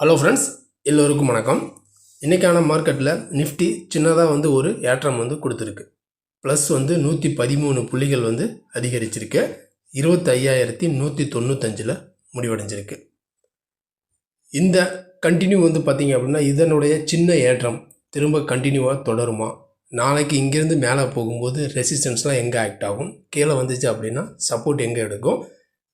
Hello friends எல்லோருக்கும் வணக்கம். இன்றைக்கான மார்க்கெட்டில் நிஃப்டி சின்னதாக வந்து ஒரு ஏற்றம் வந்து கொடுத்துருக்கு. ப்ளஸ் வந்து நூற்றி பதிமூணு புள்ளிகள் வந்து அதிகரிச்சிருக்கு. இருபத்தையாயிரத்தி நூற்றி தொண்ணூத்தஞ்சில் முடிவடைஞ்சிருக்கு. இந்த கண்டினியூ வந்து பார்த்திங்க அப்படின்னா இதனுடைய சின்ன ஏற்றம் திரும்ப கண்டினியூவாக தொடருமா? நாளைக்கு இங்கேருந்து மேலே போகும்போது ரெசிஸ்டன்ஸ்லாம் எங்கே ஆக்ட் ஆகும்? கீழே வந்துச்சு அப்படின்னா சப்போர்ட் எங்கே எடுக்கும்?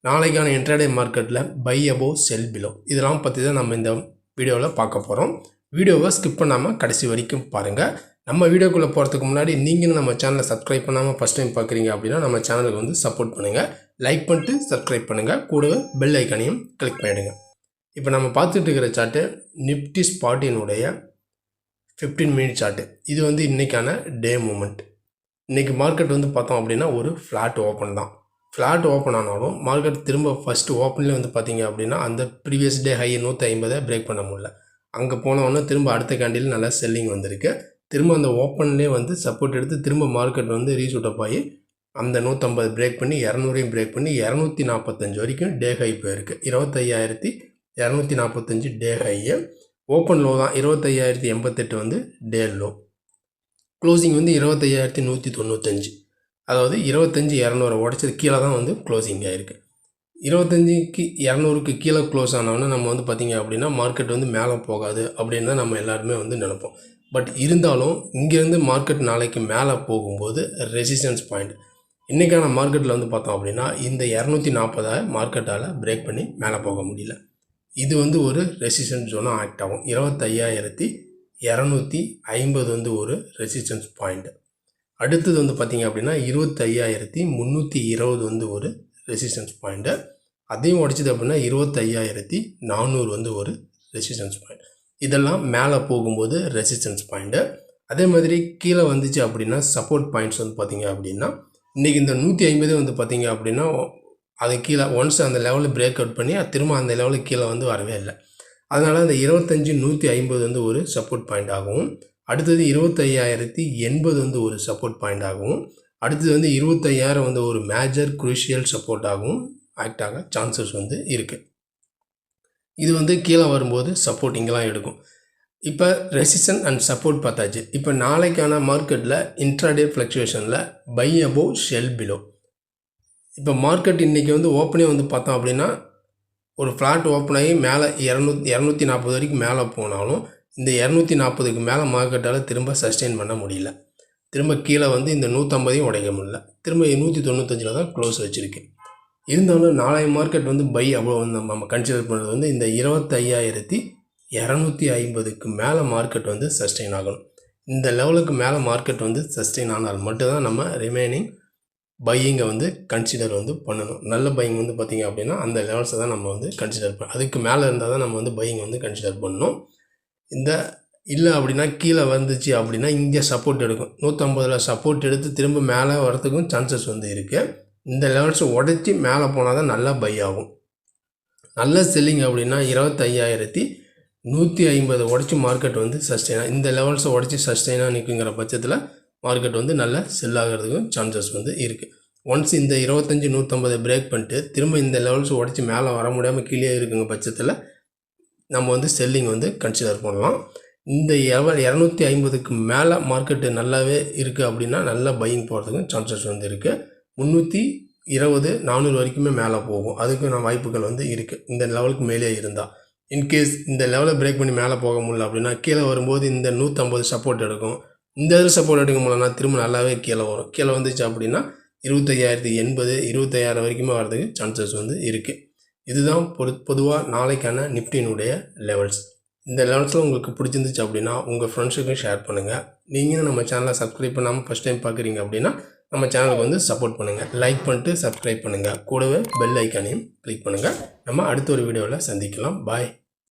நாளைக்கான இன்ட்ராடே மார்க்கெட்டில் பை அபோ செல் பிலோ இதெல்லாம் பற்றி தான் நம்ம இந்த வீடியோவில் பார்க்க போகிறோம் வீடியோவை ஸ்கிப் பண்ணாமல் கடைசி வரைக்கும் பாருங்கள் நம்ம வீடியோக்குள்ளே போகிறதுக்கு முன்னாடி நீங்களும் நம்ம சேனலை சப்ஸ்கிரைப் பண்ணாமல் ஃபஸ்ட் டைம் பார்க்குறீங்க அப்படின்னா நம்ம சேனலுக்கு வந்து சப்போர்ட் பண்ணுங்கள் லைக் பண்ணிட்டு சப்ஸ்கிரைப் பண்ணுங்கள் கூடவே பெல் ஐக்கானையும் கிளிக் பண்ணிவிடுங்க இப்போ நம்ம பார்த்துட்டு இருக்கிற சார்ட்டு நிப்டி ஸ்பாட்டினுடைய ஃபிஃப்டீன் மினிட் சார்ட்டு இது வந்து இன்றைக்கான டே மூமெண்ட் இன்றைக்கி மார்க்கெட் வந்து பார்த்தோம் அப்படின்னா ஒரு ஃப்ளாட் ஓப்பன் தான். ஃப்ளாட் ஓப்பன் ஆனாலும் மார்க்கெட் திரும்ப ஃபஸ்ட்டு ஓப்பன்லேயே வந்து பார்த்தீங்க அப்படின்னா அந்த ப்ரீவியஸ் டே ஹை நூற்றி ஐம்பதை பிரேக் பண்ண முடியல. அங்கே போனவொடனே திரும்ப அடுத்த கேண்டில் நல்லா செல்லிங் வந்திருக்கு. திரும்ப அந்த ஓப்பன்லேயே வந்து சப்போர்ட் எடுத்து திரும்ப மார்க்கெட் வந்து ரீசூட் அப் ஆகி அந்த நூற்றம்பது பிரேக் பண்ணி இரநூறையும் பிரேக் பண்ணி இரநூத்தி நாற்பத்தஞ்சு வரைக்கும் டே ஹை போயிருக்கு. இருபத்தையாயிரத்தி இரநூத்தி நாற்பத்தஞ்சு டே ஹையை ஓப்பன் லோ தான். இருபத்தையாயிரத்தி எண்பத்தெட்டு வந்து டே லோ க்ளோசிங் வந்து இருபத்தையாயிரத்தி நூற்றி தொண்ணூத்தஞ்சு. அதாவது இருபத்தஞ்சி இரநூறு உடச்சது கீழே தான் வந்து க்ளோசிங் ஆகிருக்கு இருபத்தஞ்சிக்கு இரநூறுக்கு கீழே க்ளோஸ் ஆனவொன்னே நம்ம வந்து பார்த்திங்க அப்படின்னா மார்க்கெட் வந்து மேலே போகாது அப்படின்னு தான் நம்ம எல்லாருமே வந்து நினைப்போம். பட் இருந்தாலும் இங்கேருந்து மார்க்கெட் நாளைக்கு மேலே போகும்போது ரெசிஸ்டன்ஸ் பாயிண்ட் இன்றைக்கான மார்க்கெட்டில் வந்து பார்த்தோம் அப்படின்னா இந்த இரநூத்தி நாற்பதை மார்க்கெட்டால் பிரேக் பண்ணி மேலே போக முடியல. இது வந்து ஒரு ரெசிஸ்டன்ஸ் ஜோனாக ஆக்ட் ஆகும். இருபத்தையாயிரத்தி இரநூத்தி ஐம்பது வந்து ஒரு ரெசிஸ்டன்ஸ் பாயிண்ட்டு அடுத்தது வந்து பார்த்திங்க அப்படின்னா இருபத்தையாயிரத்தி முந்நூற்றி இருபது வந்து ஒரு ரெசிஸ்டன்ஸ் பாயிண்ட்டு அதையும் உடைச்சது அப்படின்னா இருபத்தையாயிரத்தி நானூறு வந்து ஒரு ரெசிஸ்டன்ஸ் பாயிண்ட் இதெல்லாம் மேலே போகும்போது ரெசிஸ்டன்ஸ் பாயிண்ட்டு அதே மாதிரி கீழே வந்துச்சு அப்படின்னா சப்போர்ட் பாயிண்ட்ஸ் வந்து பார்த்திங்க அப்படின்னா இன்றைக்கி இந்த நூற்றி ஐம்பது வந்து பார்த்திங்க அப்படின்னா அது கீழே ஒன்ஸ் அந்த லெவலில் பிரேக் அவுட் பண்ணி திரும்ப அந்த லெவலுக்கு கீழே வந்து வரவே இல்லை. அதனால் அந்த இருபத்தஞ்சி நூற்றி ஐம்பது வந்து ஒரு சப்போர்ட் பாயிண்ட் ஆகும். அடுத்தது இருபத்தையாயிரத்தி எண்பது வந்து ஒரு சப்போர்ட் பாயிண்ட் ஆகும் அடுத்தது வந்து இருபத்தையாயிரம் வந்து ஒரு மேஜர் குரூஷியல் சப்போர்ட் ஆகும் ஆக்ட் ஆக சான்சஸ் வந்து இருக்குது இது வந்து கீழே வரும்போது சப்போர்ட் இங்கெல்லாம் எடுக்கும். இப்போ ரெசிஸ்டன் அண்ட் சப்போர்ட் பார்த்தாச்சு. இப்போ நாளைக்கான மார்க்கெட்டில் இன்ட்ராடே ஃப்ளக்சுவேஷனில் பை அபோவ் ஷெல் பிலோ இப்போ மார்க்கெட் இன்றைக்கி வந்து ஓப்பனே வந்து பார்த்தோம் அப்படின்னா ஒரு ஃப்ளாட் ஓப்பன் ஆகி மேலே இரநூத்தி இரநூத்தி நாற்பது வரைக்கும் மேலே போனாலும் இந்த இரநூத்தி நாற்பதுக்கு மேலே மார்க்கெட்டால் திரும்ப சஸ்டெயின் பண்ண முடியல. திரும்ப கீழே வந்து இந்த நூற்றம்பதையும் உடைக்க முடியல. திரும்ப நூற்றி தொண்ணூத்தஞ்சில் தான் க்ளோஸ் வச்சுருக்கு. இருந்தாலும் நாளைய மார்க்கெட் வந்து பை அவ்வளோ வந்து நம்ம கன்சிடர் பண்ணுறது வந்து இந்த இருபத்தையாயிரத்தி இரநூத்தி ஐம்பதுக்கு மேலே மார்க்கெட் வந்து சஸ்டெயின் ஆகணும். இந்த லெவலுக்கு மேலே மார்க்கெட் வந்து சஸ்டெயின் ஆனால் மட்டும்தான் நம்ம ரிமைனிங் பையிங்கை வந்து கன்சிடர் வந்து பண்ணணும். நல்ல பையிங் வந்து பார்த்திங்க அப்படின்னா அந்த லெவல்ஸை தான் நம்ம வந்து கன்சிடர் பண்ண அதுக்கு மேலே இருந்தால் தான் நம்ம வந்து பையிங் வந்து கன்சிடர் பண்ணணும். இந்த இல்லை அப்படின்னா கீழே வந்துச்சு அப்படின்னா இங்கே சப்போர்ட் எடுக்கும். நூற்றம்பதில் சப்போர்ட் எடுத்து திரும்ப மேலே வரத்துக்கும் சான்சஸ் வந்து இருக்குது இந்த லெவல்ஸை உடச்சி மேலே போனால் தான் நல்லா பை ஆகும். நல்ல செல்லிங் அப்படின்னா இருபத்தையாயிரத்தி நூற்றி ஐம்பது உடச்சி மார்க்கெட் வந்து சஸ்டெயினாக இந்த லெவல்ஸை உடச்சி சஸ்டெயினாக நிற்குங்கிற பட்சத்தில் மார்க்கெட் வந்து நல்லா செல் ஆகிறதுக்கும் சான்சஸ் வந்து இருக்குது ஒன்ஸ் இந்த இருபத்தஞ்சி நூற்றம்பதை பிரேக் பண்ணிட்டு திரும்ப இந்த லெவல்ஸ் உடச்சி மேலே வர முடியாமல் கீழே இருக்குங்க பட்சத்தில் நம்ம வந்து செல்லிங் வந்து கன்சிடர் பண்ணலாம். இந்த எவ இரநூத்தி ஐம்பதுக்கு மேலே மார்க்கெட்டு நல்லாவே இருக்குது அப்படின்னா நல்லா பையிங் போகிறதுக்கும் சான்சஸ் வந்து இருக்குது முந்நூற்றி இருபது நானூறு வரைக்குமே மேலே போகும். அதுக்கு நான் வாய்ப்புகள் வந்து இருக்குது இந்த லெவலுக்கு மேலே இருந்தால் இன்கேஸ் இந்த லெவலை பிரேக் பண்ணி மேலே போக முடியல அப்படின்னா கீழே வரும்போது இந்த நூற்றம்பது சப்போர்ட் எடுக்கும். இந்த இதில் சப்போர்ட் எடுக்க முடியலன்னா திரும்ப நல்லாவே கீழே வரும். கீழே வந்துச்சு அப்படின்னா இருபத்தையாயிரத்தி எண்பது இருபத்தையாயிரம் வரைக்குமே வரதுக்கு சான்சஸ் வந்து இருக்குது இதுதான் பொது பொதுவாக நாளைக்கான நிஃப்டினுடைய லெவல்ஸ் இந்த லெவல்ஸில் உங்களுக்கு பிடிச்சிருந்துச்சு அப்படின்னா உங்கள் ஃப்ரெண்ட்ஸுக்கும் ஷேர் பண்ணுங்கள் நீங்களும் நம்ம சேனலை சப்ஸ்கிரைப் பண்ணாமல் ஃபஸ்ட் டைம் பார்க்குறீங்க அப்படின்னா நம்ம சேனலுக்கு வந்து சப்போர்ட் பண்ணுங்கள் லைக் பண்ணிட்டு சப்ஸ்கிரைப் பண்ணுங்கள் கூடவே பெல் ஐக்கானையும் கிளிக் பண்ணுங்கள் நம்ம அடுத்த ஒரு வீடியோவில் சந்திக்கலாம். பாய்